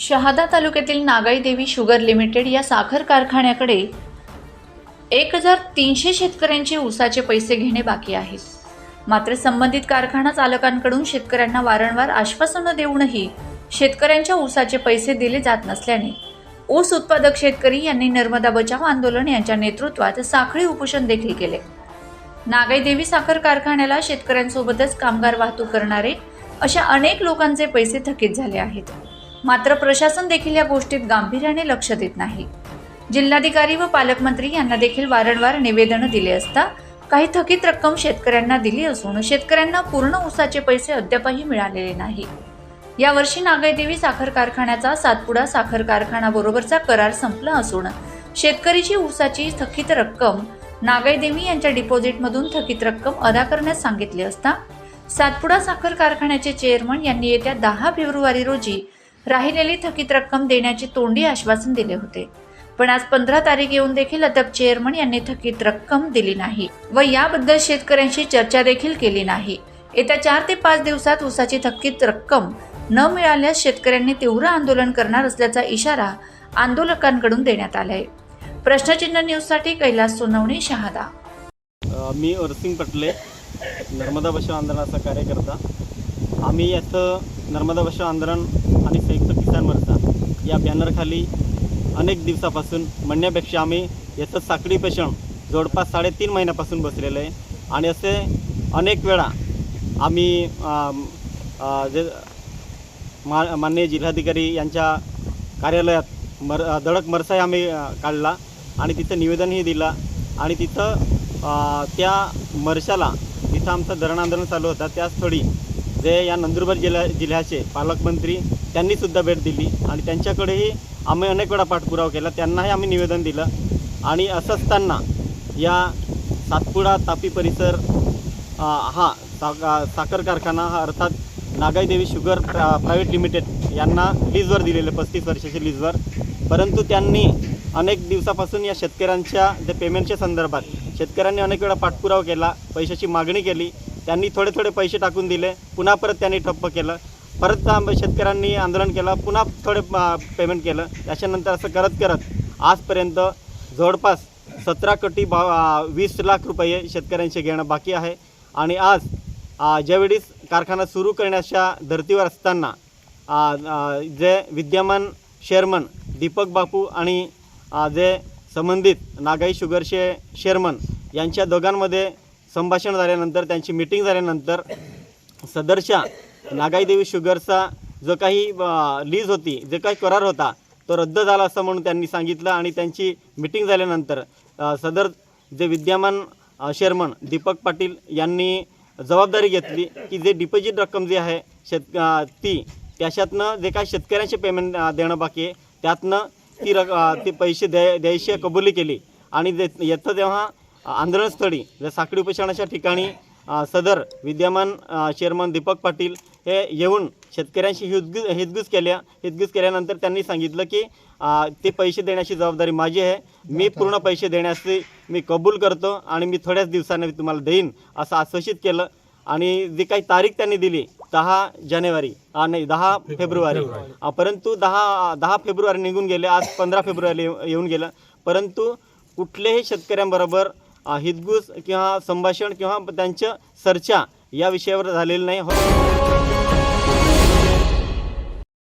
शहादा तालुक्यातील नागाई देवी sugar limited या साखर कारखान्याकडे एक हजार तीनशे शेतकऱ्यांचे ऊसाचे पैसे घेणे बाकी आहेत मात्र संबंधित कारखाना चालकांकडून शेतकऱ्यांना वारंवार आश्वासनं देऊनही शेतकऱ्यांच्या ऊसाचे पैसे दिले जात नसल्याने ऊस उत्पादक शेतकरी यांनी नर्मदा बचाव आंदोलन यांच्या नेतृत्वात साखळी उपोषण देखील केले. नागाई देवी साखर कारखान्याला शेतकऱ्यांसोबतच कामगार वाहतूक करणारे अशा अनेक लोकांचे पैसे थकीत झाले आहेत. मात्र प्रशासन देखील या गोष्टीत गांभीर्याने लक्ष देत नाही. जिल्हाधिकारी व पालकमंत्री यांना देखील वारंवार निवेदनं दिले असता काही थकीत रक्कम शेतकऱ्यांना दिली असून शेतकऱ्यांना पूर्ण ऊसाचे पैसे अद्यापही मिळालेले नाही. यावर्षी नागाईदेवी साखर कारखान्याचा सातपुडा साखर कारखानाबरोबरचा करार संपला असून शेतकरीची ऊसाची थकीत रक्कम नागाईदेवी यांच्या डिपॉझिटमधून थकीत रक्कम अदा करण्यास सांगितले असता सातपुडा साखर कारखान्याचे चेअरमन यांनी येत्या दहा फेब्रुवारी रोजी राहिलेली थकीत रक्कम देण्याचे तोंडी आश्वासन दिले होते. पण आज पंधरा तारीख येऊन देखील अद्याप चेअरमन यांनी थकीत रक्कम दिली नाही व याबद्दल शेतकऱ्यांशी चर्चा देखील केली नाही. येत्या चार ते पाच दिवसात ऊसाची थकीत रक्कम न मिळाल्यास शेतकऱ्यांनी तीव्र आंदोलन करणार असल्याचा इशारा आंदोलकांकडून देण्यात आलाय. प्रश्नचिन्ह न्यूजसाठी कैलास सोनवणे शहादा. मी अरसिंग पटले नर्मदा बचाव आंदोलनाचा कार्यकर्ता. आम्ही याचं नर्मदा बचाव आंदोलन आणि संयुक्त किसान मोर्चा या बॅनरखाली अनेक दिवसापासून म्हणण्यापेक्षा आम्ही याचं साखळी पेशण जवळपास साडेतीन महिन्यापासून बसलेलं आहे. आणि असे अनेक वेळा आम्ही जे मा माननीय जिल्हाधिकारी यांच्या कार्यालयात मर दडक मरसाही आम्ही काढला आणि तिथं निवेदनही दिलं. आणि तिथं त्या मरशाला तिथं आमचं धरण आंदोलन चालू होतं. त्याचस्थळी जे या नंदुरबार जिल्ह्या जिल्ह्याचे पालकमंत्री त्यांनीसुद्धा भेट दिली आणि त्यांच्याकडेही आम्ही अनेक वेळा पाठपुरावा केला. त्यांनाही आम्ही निवेदन दिलं. आणि असं असताना या सातपुडा तापी परिसर हा सा साखर कारखाना हा अर्थात नागाईदेवी शुगर प्रा प्रायव्हेट लिमिटेड यांना लीजवर दिलेले पस्तीस वर्षाच्या लीजवर. परंतु त्यांनी अनेक दिवसापासून या शेतकऱ्यांच्या जे पेमेंटच्या संदर्भात शेतकऱ्यांनी अनेक वेळा पाठपुरावा केला पैशाची मागणी केली. त्यांनी थोडे थोडे पैसे टाकून दिले. पुन्हा परत त्यांनी ठप्प केलं. परत शेतकऱ्यांनी आंदोलन केलं. पुन्हा थोडे पेमेंट केलं. त्याच्यानंतर असं करत करत आजपर्यंत जवळपास सतरा कोटी बा वीस लाख रुपये शेतकऱ्यांचे घेणं बाकी आहे. आणि आज ज्यावेळीस कारखाना सुरू करण्याच्या धर्तीवर असताना जे विद्यमान शेअरमन दीपक बापू आणि जे संबंधित नागाई शुगरचे शेअरमन यांच्या दोघांमध्ये संभाषण झाल्यानंतर त्यांची मिटिंग झाल्यानंतर सदरच्या नागाईदेवी शुगरचा जो काही लीज होती जे काही करार होता तो रद्द झाला असं म्हणून त्यांनी सांगितलं आणि त्यांची मिटिंग झाल्यानंतर सदर जे विद्यमान शेअरमन दीपक पाटील यांनी जबाबदारी घेतली की जे डिपॉझिट रक्कम जी आहे शेत ती त्याच्यातनं जे काय शेतकऱ्यांचे पेमेंट देणं बाकी आहे त्यातनं ती रक ते पैसे द्याय द्यायची कबुली केली. आणि जे येतं तेव्हा आंदोलनस्थळी जे साखळी उपोषणाच्या ठिकाणी सदर विद्यमान चेअरमन दीपक पाटील हे येऊन शेतकऱ्यांशी हितगुज हितगुज केल्या हितगुज केल्यानंतर त्यांनी सांगितलं की ते पैसे देण्याची जबाबदारी माझी आहे. मी पूर्ण पैसे देण्याची मी कबूल करतो आणि मी थोड्याच दिवसांनी मी तुम्हाला देईन असं आश्वासित केलं. आणि जी काही तारीख त्यांनी दिली दहा जानेवारी नाही दहा फेब्रुवारी. परंतु दहा दहा फेब्रुवारी निघून गेले आज पंधरा फेब्रुवारी येऊ- येऊन गेलं. परंतु कुठल्याही शेतकऱ्यांबरोबर हितगुज किंवा संभाषण किंवा त्यांच्या चर्चा या विषयावर झालेलं नाही. हो